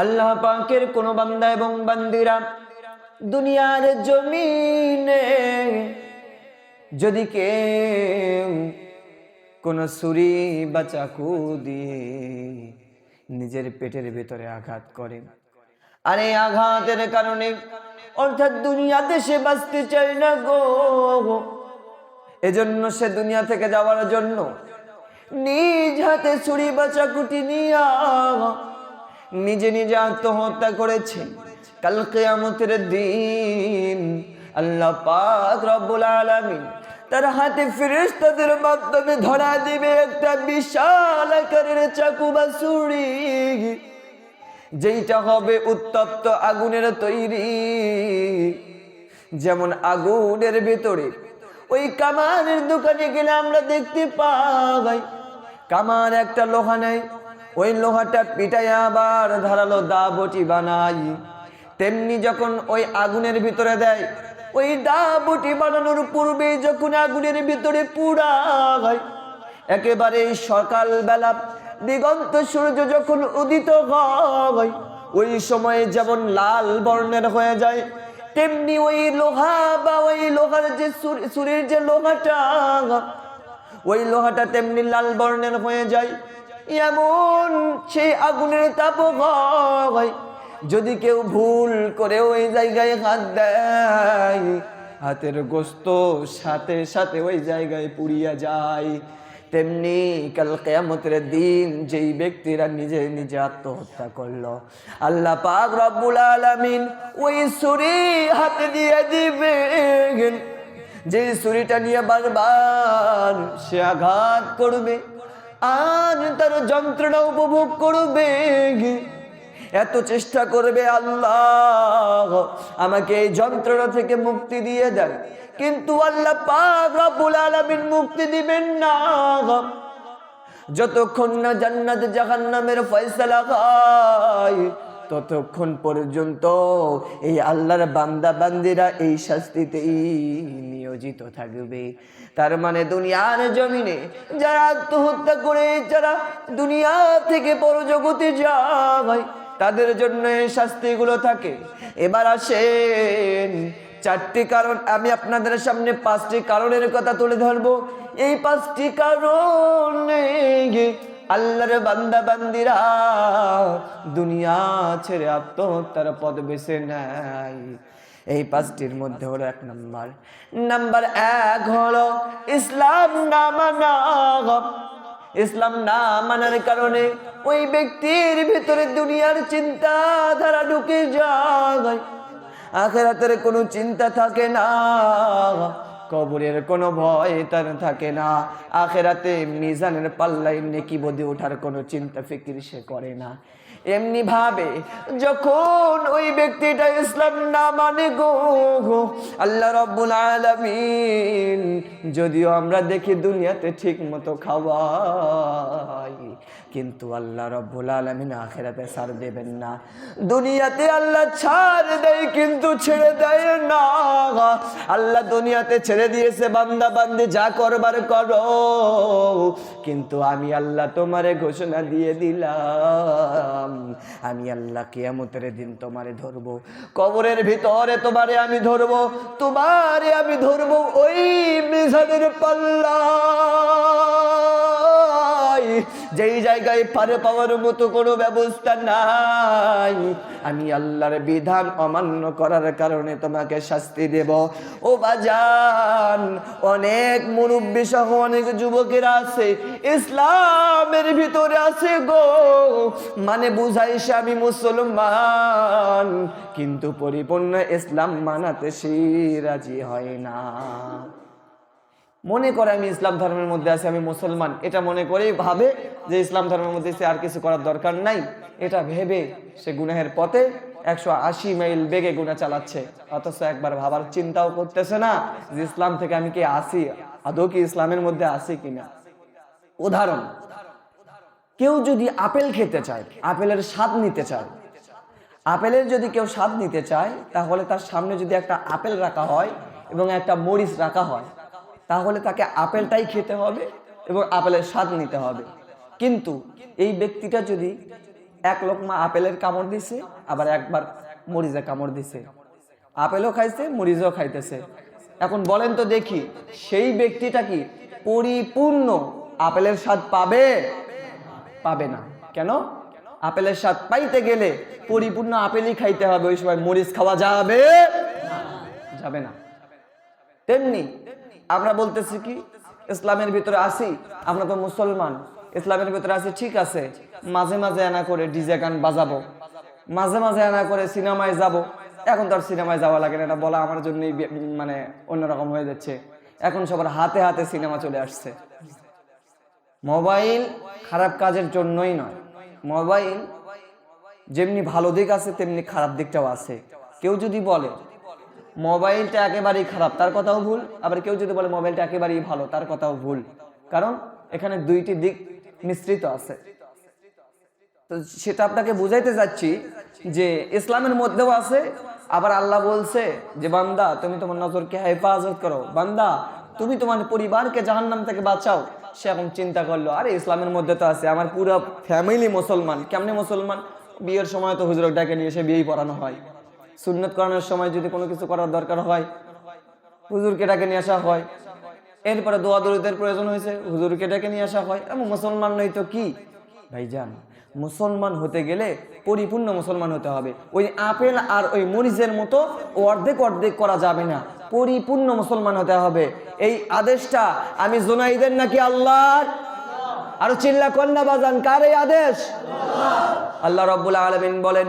আল্লাহ পাকের কোন বান্দা এবং বান্দিরা দুনিয়ার জমিনে যদি কেউ কোন ছুরি বা চাকু দিয়ে নিজের পেটের ভেতরে আঘাত করে, আর আঘাতের কারণে অর্থাৎ দুনিয়াতে সে বাঁচতে চায় না গো। এজন্য সে দুনিয়া থেকে যাওয়ার জন্য নিজ হাতে ছুরি বা চাকুটি নিয়া নিজে নিজে আত্মহত্যা করেছে। কাল কেয়ামতের দিন আল্লাহ পাক রব্বুল আলামিন তার হাতে ফেরেশতাদের মাধ্যমে ধরা দিবে একটা বিশাল আকারের চাকু বা ছুরি। যেইটা হবে উত্তপ্ত আগুনের তৈরি। যেমন আগুনের ভেতরে ওই কামানের দোকানে গেলে আমরা দেখতে পাই, কামার একটা লোহা নেই ওই লোহাটা পিটাই আবার ধারালো দা বটি বানাই। তেমনি যখন ওই আগুনের ভিতরে দেয়, ওই দা বটি বানানোর পূর্বে যখন আগুনের ভিতরে পুড়ায়, একেবারে সকাল বেলা দিগন্ত সূর্য যখন উদিত হয়, ওই সময়ে যেমন লাল বর্ণের হয়ে যায়, তেমনি ওই লোহা বা ওই লোহার যে সুরের যে লোহাটা, ওই লোহাটা তেমনি লাল বর্ণের হয়ে যায়। এমন সেই আগুনের তাপ যদি কেউ ভুল করে ওই জায়গায় হাত দেয়, হাতের গোস্ত সাথে সাথে ওই জায়গায় পুড়িয়া যায়। তেমনি কাল কেয়ামতের দিন যেই ব্যক্তিরা নিজে নিজে আত্মহত্যা করল, আল্লাহ পাক রব্বুল আলামিন ওই ছুরি হাতে দিয়ে দিবেন। যে ছুরিটা নিয়ে বারবার সে আঘাত করবে আর তার যন্ত্রণা উপভোগ করবে। এত চেষ্টা করবে আল্লাহ, আমাকে এই যন্ত্রণা থেকে মুক্তি দিয়ে দেন। কিন্তু আল্লাহ পাক রব্বুল আলামিন মুক্তি দিবেন না। যতক্ষণ না জান্নাত জাহান্নামের ফয়সালা হয় ততক্ষণ পর্যন্ত এই আল্লাহর বান্দা বান্দিরা এই শাস্তিতেই নিয়োজিত থাকবে। তার মানে দুনিয়ার জমিনে যারা আত্মহত্যা করে, যারা দুনিয়া থেকে পরজগতে যায়, তাদের জন্য এই শাস্তিগুলো থাকে। এবার আসেন, চারটি কারণ, আমি আপনাদের সামনে পাঁচটি কারণের কথা তুলে ধরবো। এই পাঁচটি কারণে আল্লাহর বান্দা বান্দিরা, দুনিয়া ছেড়ে আত্মহত্যার পদ বেছে নেয়। এই পাঁচটির মধ্যে হলো এক নাম্বার। নাম্বার এক হলো ইসলাম না মানা ইসলাম না মানার কারণে ওই ব্যক্তির ভিতরে দুনিয়ার চিন্তাধারা ঢুকে যায়। আখেরাতের কোনো চিন্তা থাকে না। কবরের কোনো ভয় তার থাকে না। আখেরাতে মিজানের পাল্লাই নেকি বদি ওঠার কোনো চিন্তা ফিকির সে করে না। এমনি ভাবে যখন ওই ব্যক্তিটা ইসলাম না মানে গো আল্লাহ রব্বুল আলামিন, যদিও আমরা দেখি দুনিয়াতে ঠিক মতো খাওয়াই কিন্তু আল্লাহ রব্বুল আলমিন আখেরাতে ছাড় দেবেন না। দুনিয়াতে আল্লাহ ছাড় দেয়, কিন্তু ছেড়ে দেয় না। আল্লাহ দুনিয়াতে ছেড়ে দিয়েছে, বান্দা বান্দি যা করবার করো। কিন্তু আমি আল্লাহ তোমারে ঘোষণা দিয়ে দিলাম, আমি আল্লাহ কিয়ামতের দিন তোমারে ধরবো। কবরের ভিতরে তোমারে আমি ধরবো, তোমারে আমি ধরবো ওই মিজানের পাল্লা। যেই জায়গায় পারে পাওয়ার মতো কোনো ব্যবস্থা নাই। আমি আল্লাহর বিধান অমান্য করার কারণে তোমাকে শাস্তি দেব। ও বাজান, অনেক মুরব্বী সহ অনেক যুবকেরা আছে, ইসলামের ভিতরে আছে গো। মানে বুঝাইছে আমি মুসলমান, কিন্তু পরিপূর্ণ ইসলাম মানাতে সে রাজি হয় না। মনে করে আমি ইসলাম ধর্মের মধ্যে আছি, আমি মুসলমান। এটা মনে করেই ভাবে যে ইসলাম ধর্মের মধ্যে সে আর কিছু করার দরকার নাই। এটা ভেবে সে গুনাহের পথে একশো আশি মাইল বেগে গুণা চালাচ্ছে। অথচ একবার ভাবার চিন্তাও করতেছে না যে ইসলাম থেকে আমি কি আসি, আদৌ কি ইসলামের মধ্যে আসি কিনা। উদাহরণ, কেউ যদি আপেল খেতে চায়, আপেলের স্বাদ নিতে চায়। আপেলের যদি কেউ স্বাদ নিতে চায়, তাহলে তার সামনে যদি একটা আপেল রাখা হয় এবং একটা মরিচ রাখা হয় তাহলে তাকে আপেলটাই খেতে হবে এবং আপেলের স্বাদ নিতে হবে। কিন্তু এই ব্যক্তিটা যদি এক লোকমা আপেলের কামড় দিছে, আবার একবার মরিচে কামড় দিছে। আপেলও খাইছে, মরিচও খাইতেছে। এখন বলেন তো দেখি, সেই ব্যক্তিটা কি পরিপূর্ণ আপেলের স্বাদ পাবে? পাবে না। কেন? আপেলের স্বাদ পাইতে গেলে পরিপূর্ণ আপেলই খাইতে হবে। ওই সময় মরিচ খাওয়া যাবে যাবে না। তেমনি আমরা বলতেছি কি, ইসলামের ভিতরে আসি আমরা তো মুসলমান। ইসলামের ভিতরে আছি, ঠিক আছে, মাঝে মাঝে আনা করে ডিজে গান বাজাবো। মাঝে মাঝে আনা করে সিনেমায় যাব। এখন তো আর সিনেমায় যাওয়া লাগে না, এটা বলা আমার জন্যই মানে অন্যরকম হয়ে যাচ্ছে। এখন সবার হাতে হাতে সিনেমা চলে আসছে। মোবাইল খারাপ কাজের জন্যই নয়। মোবাইল যেমনি ভালো দিক আছে, তেমনি খারাপ দিকটাও আছে। কেউ যদি বলে মোবাইলটা একেবারেই খারাপ, তার কথাও ভুল। আবার কেউ যদি বলে মোবাইলটা একেবারেই ভালো, তার কথাও ভুল। কারণ এখানে দুইটি দিক মিশ্রিত আছে। তো সেটা আপনাকে বুঝাইতে যাচ্ছি যে ইসলামের মধ্যেও আছে, আবার আল্লাহ বলছে যে, বান্দা, তুমি তোমার নজরকে হেফাজত করো। বান্দা, তুমি তোমার পরিবারকে জাহান্নাম থেকে বাঁচাও। সে এখন চিন্তা করল, আরে, ইসলামের মধ্যে তো আছে, আমার পুরো ফ্যামিলি মুসলমান। কেমনে মুসলমান? বিয়ের সময় তো হুজুরক ডাকে নিয়ে এসে বিয়েই পড়ানো হয়। সুন্নত করানোর সময় যদি কোনো কিছু করার দরকার হয়, হুজুরকে ডাকে নিয়ে আসা হয়। এরপরে দোয়া দরিদের প্রয়োজন হয়েছে, হুজুরকে ডেকে নিয়ে আসা হয়। এবং মুসলমান নই তো কি? ভাইজান, মুসলমান হতে গেলে পরিপূর্ণ মুসলমান হতে হবে। ওই আপেল আর ওই মরিচের মতো অর্ধেক অর্ধেক করা যাবে না। পরিপূর্ণ মুসলমান হতে হবে। এই আদেশটা আমি জোনাইদের নাকি আল্লাহর? আরও চিল্লা কন্যা বাজান, কার এই আদেশ? আল্লাহ রব্বুল আলমিন বলেন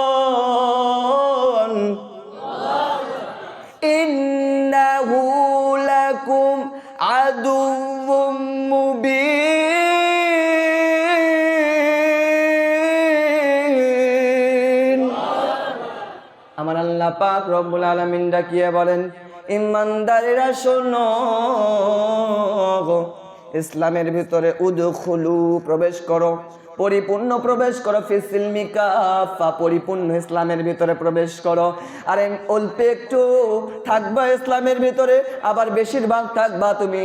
পাক রব্বুল আলমিন ডাকিয়ে বলেন ইমানদারেরা শোনো ইসলামের ভিতরে উদখুলু প্রবেশ করো। পরিপূর্ণ প্রবেশ করো ফিসিলমি পরিপূর্ণ ইসলামের ভিতরে প্রবেশ করো। আর অল্প একটু থাকবা ইসলামের ভিতরে, আবার বেশিরভাগ থাকবা তুমি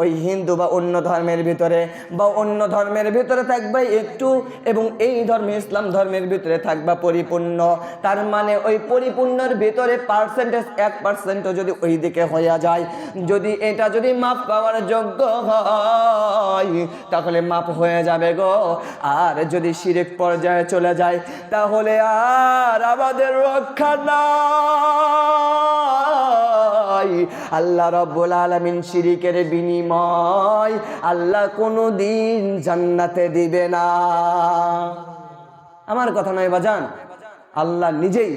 ওই হিন্দু বা অন্য ধর্মের ভিতরে। বা অন্য ধর্মের ভিতরে থাকবা একটু, এবং এই ধর্মে, ইসলাম ধর্মের ভিতরে থাকবা পরিপূর্ণ। তার মানে ওই পরিপূর্ণর ভিতরে পার্সেন্টেজ এক পার্সেন্টও যদি ওই দিকে হইয়া যায়, যদি এটা যদি মাপ পাওয়ার যোগ্য হয়, তাহলে মাপ হয়ে যাবে গো। আর যদি শিরেক পর্যায়ে চলে যায়, তাহলে আর আমাদের রক্ষা নাই। আল্লাহ রব্বুল আলামিন শিরিকের বিনিময় আল্লাহ কোনো দিন জান্নাতে দিবে না। আমার কথা নয় বাজান আল্লাহ নিজেই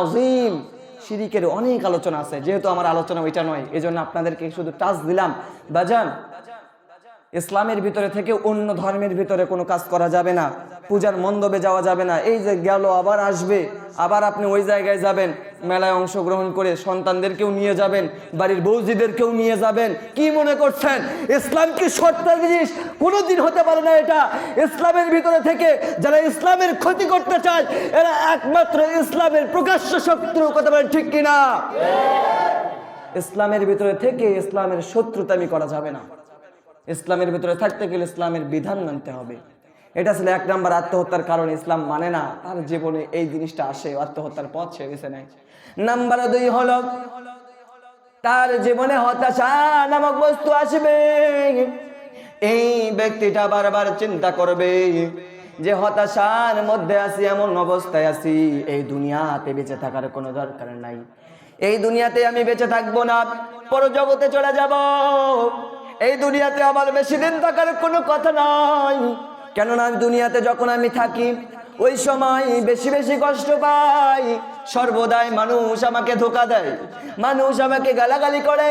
আযীম। শিরিকের অনেক আলোচনা আছে, যেহেতু আমার আলোচনা ওইটা নয়, এজন্য আপনাদেরকে শুধু টাচ দিলাম। বাজান ইসলামের ভিতরে থেকে অন্য ধর্মের ভিতরে কোনো কাজ করা যাবে না। পূজার মণ্ডপে যাওয়া যাবে না। এই যে গেল, আবার আসবে। আবার আপনি ওই জায়গায় যাবেন, মেলায় অংশগ্রহণ করে সন্তানদেরকেও নিয়ে যাবেন, বাড়ির বৌজিদেরকেও নিয়ে যাবেন। কি মনে করছেন? ইসলাম কি সত্য জিনিস? কোনোদিন হতে পারে না এটা। ইসলামের ভিতরে থেকে যারা ইসলামের ক্ষতি করতে চায়, এরা একমাত্র ইসলামের প্রকাশ্য শত্রু কথা বলেন ঠিক কিনা? ইসলামের ভিতরে থেকে ইসলামের শত্রুতামি করা যাবে না। ইসলামের ভিতরে থাকতে গেলে ইসলামের বিধান মানতে হবে। এটা ছিল এক নাম্বার আত্মহত্যার কারণ, ইসলাম মানে না। তার জীবনে এই জিনিসটা আসে, আত্মহত্যার পথ সে বেছে নেয়। নাম্বার দুই হলো, তার জীবনে হতাশা নামক বস্তু আসবে। এই ব্যক্তিটা বারবার চিন্তা করবে যে হতাশার মধ্যে আছি, এমন অবস্থায় আছি, এই দুনিয়াতে বেঁচে থাকার কোনো দরকার নাই। এই দুনিয়াতে আমি বেঁচে থাকব না পর জগতে চলে যাব। এই দুনিয়াতে আমার বেশি দিন থাকার কোনো কথা নাই। কেননা দুনিয়াতে যখন আমি থাকি, ওই সময় বেশি বেশি কষ্ট পাই। সর্বদাই মানুষ আমাকে ধোকা দেয়, মানুষ আমাকে গালাগালি করে।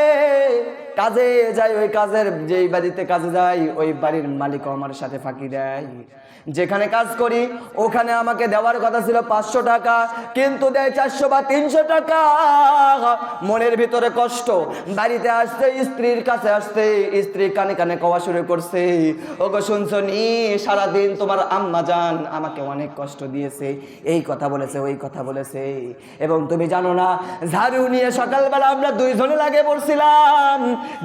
কাজে যাই, ওই কাজের যেই বাড়িতে কাজে যাই, ওই বাড়ির মালিকও আমার সাথে ফাঁকি দেয়। যেখানে কাজ করি, ওখানে আমাকে দেওয়ার কথা ছিল পাঁচশো টাকা, কিন্তু দেয় চারশো বা তিনশো টাকা। মনের ভিতরে কষ্ট। বাড়িতে আসতে স্ত্রীর কাছে আসতে স্ত্রী কানে কানে কওয়া শুরু করছে, ওগো শুনছো নি, সারাদিন তোমার আম্মা জান আমাকে অনেক কষ্ট দিয়েছে, এই কথা বলেছে, ওই কথা বলেছে। এবং তুমি জানো না, ঝাড়ু নিয়ে সকালবেলা আমরা দুইজনে লাগে পড়ছিলাম।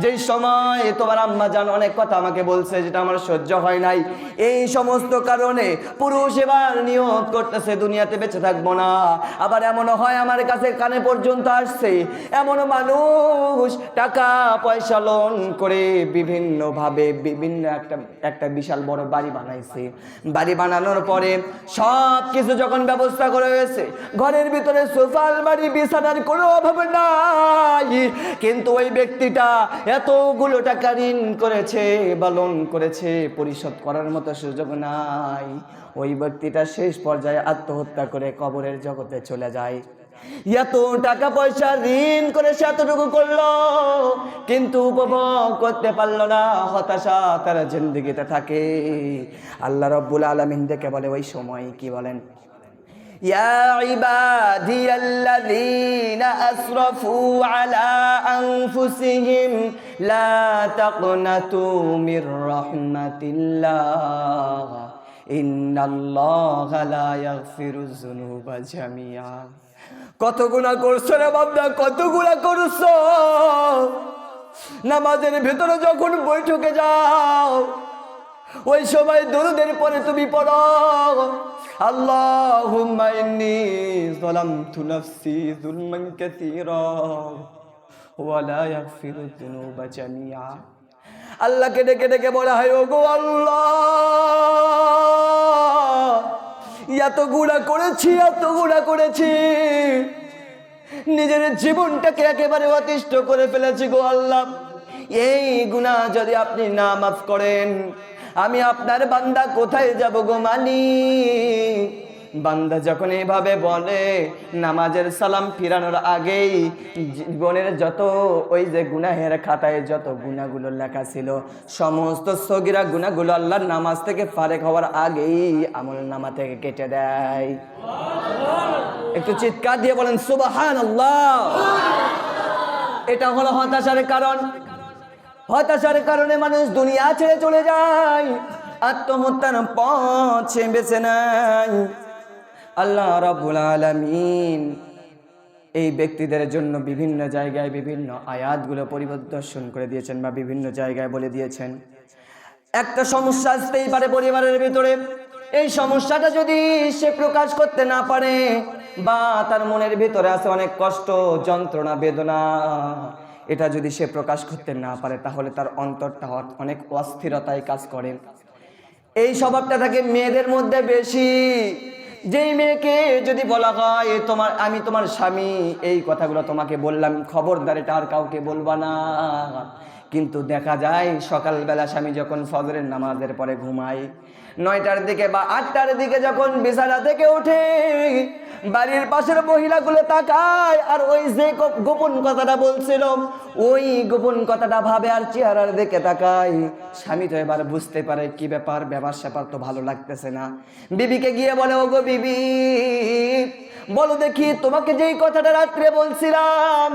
যেই সময় তোমার আম্মা জান অনেক কথা আমাকে বলছে, যেটা আমার সহ্য হয় নাই। এই সমস্ত কারণে পুরুষ এবার নিয়ত করতেছে, দুনিয়াতে বেঁচে থাকব না। আবার এমনও হয় আমার কাছে কানে পর্যন্ত আসছে, এমনও মানুষ টাকা পয়সা লোন করে বিভিন্নভাবে বিভিন্ন একটা একটা বিশাল বড় বাড়ি বানাইছে। বাড়ি বানানোর পরে সব কিছু যখন ব্যবস্থা করে হয়েছে, ঘরের ভিতরে সোফাল বাড়ি, বিছানার কোনো অভাব নাই। কিন্তু ওই ব্যক্তিটা এতগুলো টাকা ঋণ করেছে বা লোন করেছে, পরিশোধ করার মতো সুযোগ নাই। ওই ব্যক্তিটা শেষ পর্যায়ে আত্মহত্যা করে কবরের জগতে চলে যায়। এত টাকা পয়সা ঋণ করে সে এতটুকু করল, কিন্তু উপভোগ করতে পারল না, হতাশা তার জিন্দগিতে থাকে। আল্লাহ রব্বুল আলমিন দেখে বলে, ওই সময় কি বলেন? يا عبادي الذين أسرفوا على أنفسهم لا تقنطوا من رحمة الله إن الله لا يغفر الذنوب جميعا কত গুণা করছো রে বাবদা কত গুণা করছো নামাজের ভেতরে যখন বৈঠকে যাও ওই সময় দরুদের পরে তুমি পড়ো। আল্লাহুম্মা ইন্নী যালামতু নাফসি যুলমান কাসীরা ওয়া লা ইয়াগফিরু যুনুবা জামিআ আল্লাহকে ডেকে ডেকে বলা হয়, ওগো আল্লাহ এত গুণা করেছি এত গুণা করেছি। নিজের জীবনটাকে একেবারে অতিষ্ঠ করে ফেলেছি গো আল্লাহ। এই গুণা যদি আপনি না মাফ করেন আমি আপনার বান্দা কোথায় যাব গো মানি বান্দা যখন এইভাবে বলে, নামাজের সালাম ফিরানোর আগেই জীবনের যত ওই যে গুনাহের খাতায় যত গুণাগুলো লেখা ছিল, সমস্ত সগিরা গুণাগুলো আল্লাহর নামাজ থেকে ফারেক হওয়ার আগেই আমল নামা থেকে কেটে দেয়। একটু চিৎকার দিয়ে বলেন সুবাহান এটা হলো হতাশার কারণ। হতাশার কারণে মানুষ দুনিয়া ছেড়ে চলে যায়। আত্মহত্যার পথ বেছে নেয়। আল্লাহ রাব্বুল আলামিন এই ব্যক্তিদের জন্য বিভিন্ন জায়গায় বিভিন্ন আয়াতগুলো পরিদর্শন করে দিয়েছেন বা বিভিন্ন জায়গায় বলে দিয়েছেন। একটা সমস্যা আসতেই পারে পরিবারের ভিতরে। এই সমস্যাটা যদি সে প্রকাশ করতে না পারে, বা তার মনের ভিতরে আছে অনেক কষ্ট, যন্ত্রণা, বেদনা। এটা যদি সে প্রকাশ করতে না পারে, তাহলে তার অন্তরটা অনেক অস্থিরতায় কাজ করে। এই স্বভাবটা থাকে মেয়েদের মধ্যে বেশি। যেই মেয়েকে যদি বলা হয়, তোমার, আমি তোমার স্বামী, এই কথাগুলো তোমাকে বললাম, খবরদার, এটা আর কাউকে বলবা না। কিন্তু দেখা যায় সকালবেলা স্বামী যখন ফজরের নামাজের পরে ঘুমায় নয়টার দিকে বা আটটার দিকে যখন বিছানা থেকে ওঠে বাড়ির পাশের মহিলাগুলো তাকায়, আর ওই যে গোপন কথাটা বলছিল, ওই গোপন কথাটা ভাবে আর চেহারার দিকে তাকায়। স্বামী তো এবার বুঝতে পারে কি ব্যাপার ব্যাপার স্যাপার তো ভালো লাগতেছে না। বিবিকে গিয়ে বলে ও গো বিবি, বলো দেখি তোমাকে যেই কথাটা রাত্রে বলছিলাম,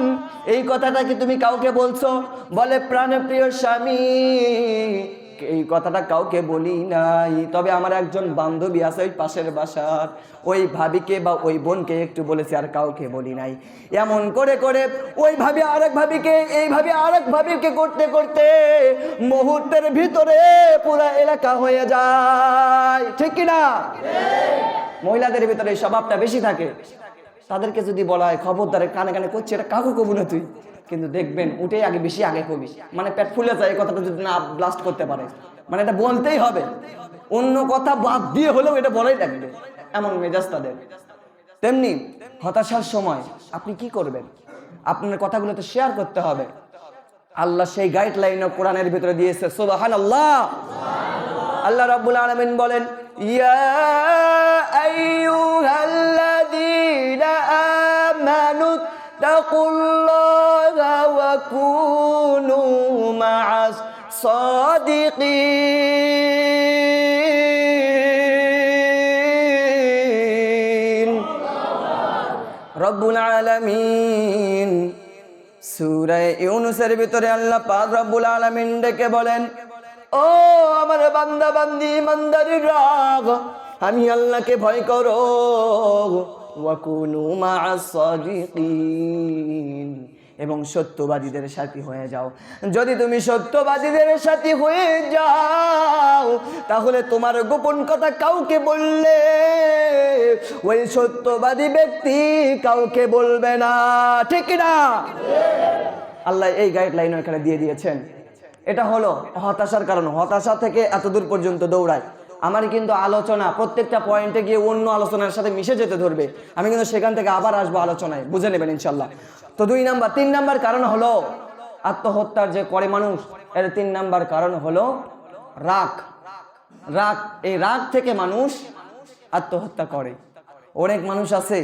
এই কথাটা কি তুমি কাউকে বলছো? বলে, প্রাণপ্রিয় স্বামী এই কথাটা কাউকে বলি নাই। তবে আমার একজন বান্ধবী আছে ওই পাশের বাসার। ওই ভাবিকে বা ওই বোনকে একটু বলেছি, আর কাউকে বলি নাই। এমন করে করে ওই ভাবি আরেক ভাবিকে, এই ভাবি আরেক ভাবিকে করতে করতে মুহূর্তের ভিতরে পুরো এলাকা হয়ে যায়। ঠিক কি না? মহিলাদের ভিতরে স্বভাবটা বেশি থাকে। তাদেরকে যদি বলা হয়, খবরদারে, কানে কানে করছে, এটা কাকু কবু না তুই? কিন্তু দেখবেন উঠে আগে বেশি আগে কবি। মানে পেট ফুলে যায় এই কথাটা যদি না ব্লাস্ট করতে পারে। মানে এটা বলতেই হবে। অন্য কথা বাদ দিয়ে হলেও এটা বলাই লাগবে। এমন মেজাজ তাদের। তেমনি হতাশার সময় আপনি কি করবেন? আপনার কথাগুলো তো শেয়ার করতে হবে। আল্লাহ সেই গাইডলাইন কোরআনের ভিতরে দিয়েছে সোবাহান আল্লাহ আল্লাহ রাব্বুল আলামিন বলেন, ইয়া আইয়ুহাল্লাযীনা আমানু اتقوا الله وكونوا مع الصادقين রব্বুল আলামিন সূরা ইউনুসের ভিতরে আল্লাহ পাক রব্বুল আলামিন ডেকে বলেন ও আমার বান্দা বান্দি ইমানদারি রাগ আমি আল্লাহকে ভয় করো ওয়াকুনু মা'আস সাদিকিন এবং সত্যবাদীদের সাথী হয়ে যাও। যদি তুমি সত্যবাদীদের সাথী হয়ে যাও, তাহলে তোমার গোপন কথা কাউকে বললে, ওই সত্যবাদী ব্যক্তি কাউকে বলবে না। ঠিক না আল্লাহ এই গাইডলাইন এখানে দিয়ে দিয়েছেন। এটা হলো হতাশার কারণ। হতাশা থেকে এত দূর পর্যন্ত দৌড়ায়। আমার কিন্তু আলোচনা, প্রত্যেকটা পয়েন্টে গিয়ে অন্য আলোচনার সাথে মিশে যেতে ধরবে। আমি কিন্তু সেখান থেকে আবার আসব আলোচনায়, বুঝে নেবেন ইনশাল্লাহ তো দুই নাম্বার, তিন নাম্বার কারণ হলো আত্মহত্যার যে করে মানুষ, এর তিন নাম্বার কারণ হলো রাগ। রাগ, এই রাগ থেকে মানুষ আত্মহত্যা করে। অনেক মানুষ আছে,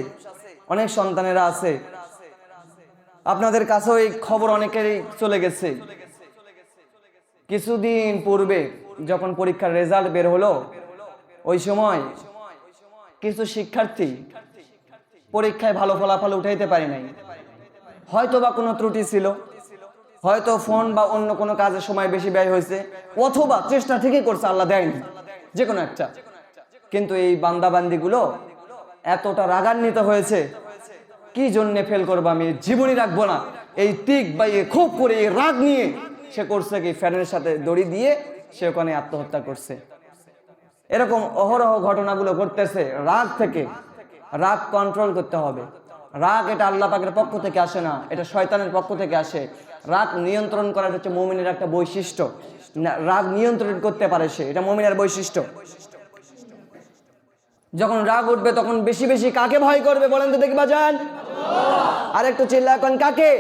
অনেক সন্তানেরা আছে। আপনাদের কাছেও এই খবর অনেকেরই চলে গেছে। কিছুদিন পূর্বে যখন পরীক্ষার রেজাল্ট বের হলো, ওই সময় কিছু শিক্ষার্থী পরীক্ষায় ভালো ফলাফল উঠাইতে পারে নাই। হয়তো বা কোনো ত্রুটি ছিল, হয়তো ফোন বা অন্য কোনো কাজের সময় বেশি ব্যয় হয়েছে, অথবা চেষ্টা ঠিকই করছে, আল্লাহ দেয়নি যে কোনো একটা। কিন্তু এই বান্দাবান্দিগুলো এতটা রাগান্বিত হয়েছে, কি জন্যে ফেল করব আমি? জীবনই রাখব না। এই তিক বা খুব করে এই রাগ নিয়ে সে করছে কি, ফ্যানের সাথে দড়ি দিয়ে সে ওখানে আত্মহত্যা করছে। এরকম অহরহ ঘটনাগুলো ঘটতেছে রাগ থেকে। রাগ কন্ট্রোল করতে হবে। রাগ এটা আল্লাহ পাকের পক্ষ থেকে আসে না, এটা শয়তানের পক্ষ থেকে আসে। রাগ নিয়ন্ত্রণ করার হচ্ছে মমিনের একটা বৈশিষ্ট্য। রাগ নিয়ন্ত্রণ করতে পারে সে, এটা মমিনের বৈশিষ্ট্য। যখন রাগ উঠবে তখন বেশি বেশি কাকে ভয় করবে বলেন তো দেখবা যান আর একটু চিল্লা কাকে?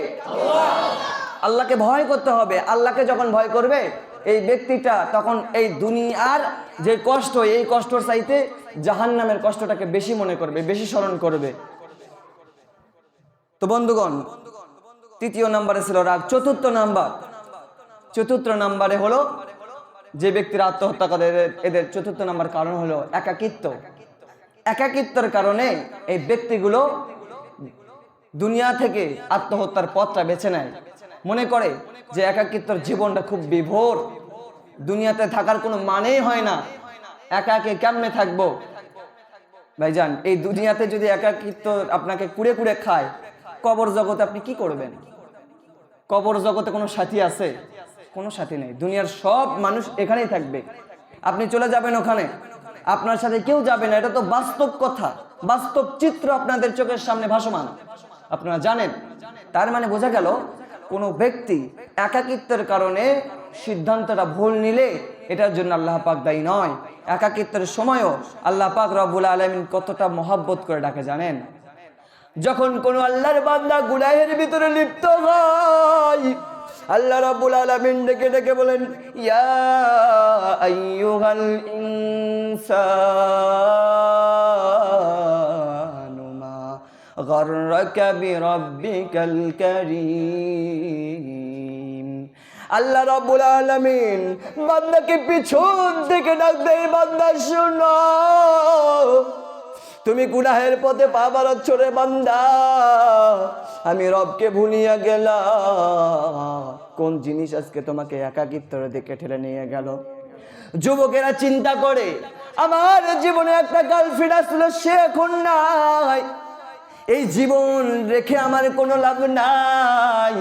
আল্লাহকে ভয় করতে হবে। আল্লাহকে যখন ভয় করবে এই ব্যক্তিটা তখন এই দুনিয়ার যে কষ্ট, এই কষ্টর চাইতে জাহান নামের কষ্টটাকে বেশি মনে করবে, বেশি স্মরণ করবে। তো বন্ধুগণ, তৃতীয় নাম্বারে ছিল রাগ, চতুর্থ নাম্বার। চতুর্থ নাম্বারে হলো যে ব্যক্তিরা আত্মহত্যা করে এদের- চতুর্থ নাম্বার কারণ হলো একাকিত্ব। একাকিত্বের কারণে এই ব্যক্তিগুলো দুনিয়া থেকে আত্মহত্যার পথটা বেছে নেয়। মনে করে যে একাকিত্বর জীবনটা খুব বিভোর। দুনিয়াতে থাকার কোনো মানেই হয় না। একা একে কেমনে থাকব? ভাইজান, এই দুনিয়াতে যদি একাকিত্ব আপনাকে কুড়ে কুড়ে খায়, কবর জগতে আপনি কি করবেন? কবর জগতে কোনো সাথী আছে? কোনো সাথী নেই। দুনিয়ার সব মানুষ এখানেই থাকবে। আপনি চলে যাবেন ওখানে। আপনার সাথে কেউ যাবে না। এটা তো বাস্তব কথা। বাস্তব চিত্র আপনাদের চোখের সামনে ভাসমান। আপনারা জানেন। তার মানে বোঝা গেল কোনো ব্যক্তি একাকিত্বের কারণে সিদ্ধান্তটা ভুল নিলে এটার জন্য আল্লাহ পাক দায়ী নয়। একাকিত্বের সময়ও আল্লাহ পাক রব্বুল আলমিন কতটা মহাব্বত করে ডাকে, জানেন? যখন কোন আল্লাহর বান্দা গুনাহের ভিতরে লিপ্ত হয়, আল্লাহ রাব্বুল আলামিন ডেকে ডেকে বলেন, ইয়া আইয়ুহাল গররাকা বিরাব্বিকাল কারীম আল্লাহ রাব্বুল আলামিন বান্দাকে পিছন থেকে ডাক দেয় বান্দা, শুনো। তুমি গুনাহের পথে পা বাড়াচ্ছ রে বান্দা। আমি রবকে ভুলিয়া গেলাম। কোন জিনিস আজকে তোমাকে একাকিত্বের দিকে ঠেলে নিয়ে গেল? যুবকেরা চিন্তা করে, আমার জীবনে একটা গার্লফ্রেন্ড আসলো, সে এখন নাই। এই জীবন রেখে আমার কোনো লাভ নাই।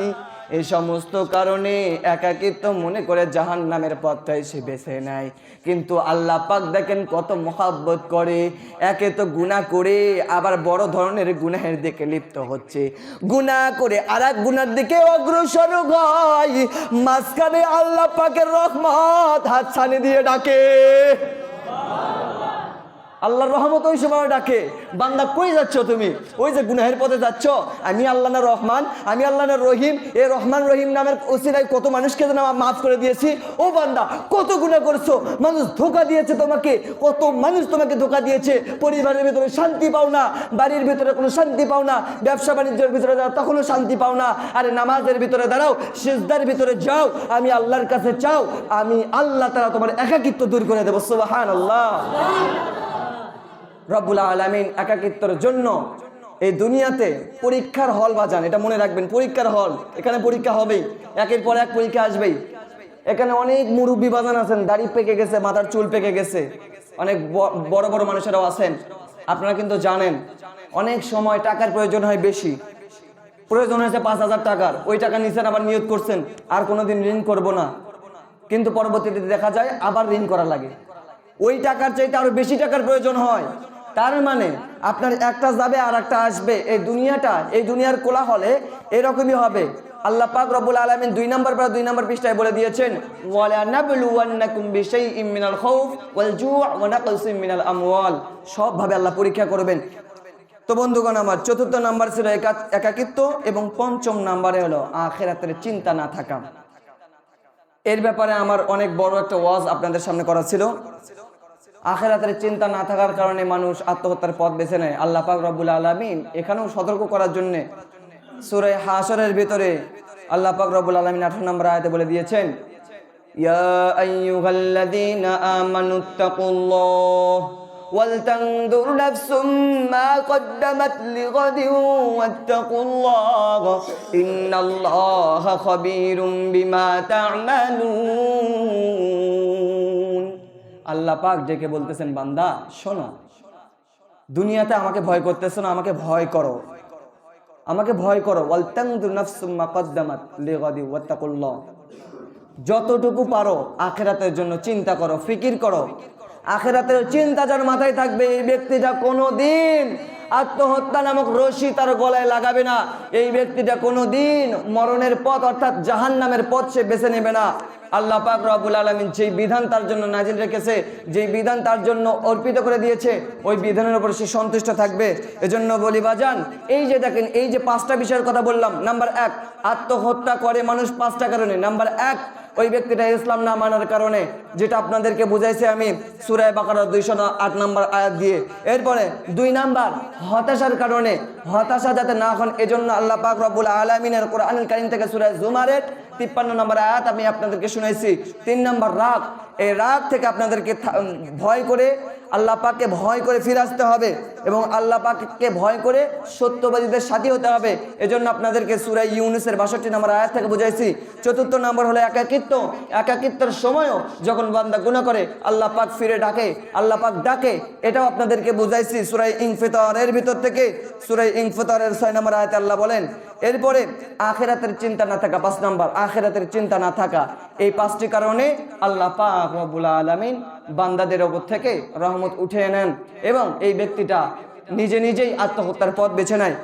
এই সমস্ত কারণে একাকিত্ব মনে করে জাহান নামের পথটাই সে বেছে নেয়। কিন্তু আল্লাহ পাক দেখেন কত মহাব্বত করে, একে তো গুণা করে আবার বড় ধরনের গুনাহের দিকে লিপ্ত হচ্ছে। গুনাহ করে আর এক গুনার দিকে অগ্রসর হয়। মাঝখানে আল্লাহ পাকের রহমত হাত ছানি দিয়ে ডাকে। আল্লাহর রহমত ওই সময় ডাকে, বান্দা কই যাচ্ছ তুমি? ওই যে গুনাহের পথে যাচ্ছ? আমি আল্লাহ না রহমান, আমি আল্লাহ না রহিম, এ রহমান রহিম নামের ওসিলায় কত মানুষকে যেন মাফ করে দিয়েছি। ও বান্দা, কত গুণা করছ? মানুষ ধোকা দিয়েছে তোমাকে, কত মানুষ তোমাকে ধোকা দিয়েছে। পরিবারের ভিতরে শান্তি পাও না, বাড়ির ভিতরে কোনো শান্তি পাও না, ব্যবসা বাণিজ্যের ভিতরে দাঁড়াও তখনও শান্তি পাও না। আরে নামাজের ভিতরে দাঁড়াও, সেজদার ভিতরে যাও, আমি আল্লাহর কাছে চাও, আমি আল্লাহ তারা তোমার একাকিত্ব দূর করে দেবো সুবাহান আল্লাহ রব্বুল আলমিন একাকিত্বর জন্য এই দুনিয়াতে পরীক্ষার হল বাজান, এটা মনে রাখবেন, পরীক্ষার হল। এখানে পরীক্ষা হবেই, একের পর এক পরীক্ষা আসবেই। এখানে অনেক মুরব্বী বাজান আছেন, দাড়ি পেকে গেছে, মাথার চুল পেকে গেছে। অনেক বড় বড় মানুষেরাও আছেন। আপনারা কিন্তু জানেন, অনেক সময় টাকার প্রয়োজন হয় বেশি। প্রয়োজন হয়েছে পাঁচ হাজার টাকার, ওই টাকা নিছেন, আবার নিয়োগ করছেন, আর কোনোদিন ঋণ করব না। কিন্তু পরবর্তীতে দেখা যায়, আবার ঋণ করা লাগে। ওই টাকার চাইতে আরও বেশি টাকার প্রয়োজন হয়। তার মানে আপনার একটা যাবে আর একটা আসবে। এই দুনিয়াটা, এই দুনিয়ার কোলা হলে এরকমই হবে। আল্লাহ পাক রব্বুল আলামিন দুই নম্বর পর দুই নম্বর পৃষ্ঠায় বলে দিয়েছেন, ওয়ালা নাবলুওয়ান্নাকুম বিশাইইম মিনাল খাউফ ওয়াল জু' ওয়া নাকসিম মিনাল আমওয়াল সব ভাবে আল্লাহ পরীক্ষা করবেন। তো বন্ধুগণ আমার চতুর্থ নাম্বার ছিল একা- একাকিত্ব এবং পঞ্চম নাম্বারে হলো আখেরাতের চিন্তা না থাকা। এর ব্যাপারে আমার অনেক বড় একটা ওয়াজ আপনাদের সামনে করা ছিল। আখেরাতের চিন্তা না থাকার কারণে মানুষ আত্মহত্যার পথ বেছে নেয় আল্লাহ পাক রব্বুল আলমিন এখানেও সতর্ক করার জন্য সুরে হাসরের ভিতরে আল্লাহ পাক রব্বুল আলমিন আঠারো নম্বর আয়তে বলে দিয়েছেন ইয়া আইয়ুহাল্লাযীনা আমানুত্তাকুল্লাহ ولتنظر نفس ما قدمت لغد واتقوا الله إن الله خبير بما تعملون আল্লাহ পাক ডেকে বলতেছেন, বান্দা, শোনো, দুনিয়াতে আমাকে ভয় করতেছো না, আমাকে ভয় করো। আমাকে ভয় করো। যতটুকু পারো, আখেরাতের জন্য চিন্তা করো, ফিকির করো। আখেরাতের চিন্তা যার মাথায় থাকবে, এই ব্যক্তিটা কোনো দিন আত্মহত্যা নামক রশি তার গলায় লাগাবে না। এই ব্যক্তিটা কোনো দিন মরণের পথ অর্থাৎ জাহান নামের পথ সে বেছে নেবে না। আল্লাহ পাক রবুল আলমিন যেই বিধান তার জন্য নাজিল রেখেছে, যেই বিধান তার জন্য অর্পিত করে দিয়েছে, ওই বিধানের উপর সে সন্তুষ্ট থাকবে। এজন্য বলি, বাজান, এই যে দেখেন, এই যে পাঁচটা বিষয়ের কথা বললাম, নাম্বার এক, আত্মহত্যা করে মানুষ পাঁচটা কারণে। নাম্বার এক ওই ব্যক্তিটা ইসলাম না মানার কারণে, যেটা আপনাদেরকে বুঝাইছি আমি সুরায় বাকারা দুইশো আট নম্বর আয়াত দিয়ে। এরপরে দুই নাম্বার, হতাশার কারণে, হতাশা যাতে না হন, এজন্য আল্লাহ পাক রব্বুল আলমিনের কোরআনুল কারিম থেকে সুরায় জুমারের তিপ্পান্ন নম্বর আয়াত আমি আপনাদেরকে শুনেছি তিন নম্বর রাগ, এই রাগ থেকে আপনাদেরকে ভয় করে আল্লাহ পাককে ভয় করে ফিরে আসতে হবে এবং আল্লাহ পাককে ভয় করে সত্যবাদীদের সাথী হতে হবে। এজন্য আপনাদেরকে সুরাই ইউনুসের বাষট্টি নম্বর আয়াত থেকে বুঝাইছি। চতুর্থ নম্বর হলো একাকিত্ব। একাকিত্বের সময়ও যখন বান্দা গুণা করে, আল্লাহ পাক ফিরে ডাকে, আল্লাহ পাক ডাকে। এটাও আপনাদেরকে বুঝাইছি সুরাই ইংফিতরের ভিতর থেকে। সুরাই ইংফিতরের ছয় নম্বর আয়াতে আল্লাহ বলেন এরপরে আখেরাতের চিন্তা না থাকা, পাঁচ নাম্বার, আখেরাতের চিন্তা না থাকা, এই পাঁচটি কারণে আল্লাহ পাক রব্বুল আলামিন বান্দাদের ওপর থেকে রহমত উঠে নেন এবং এই ব্যক্তিটা নিজে নিজেই আত্মহত্যার পথ বেছে নেয়।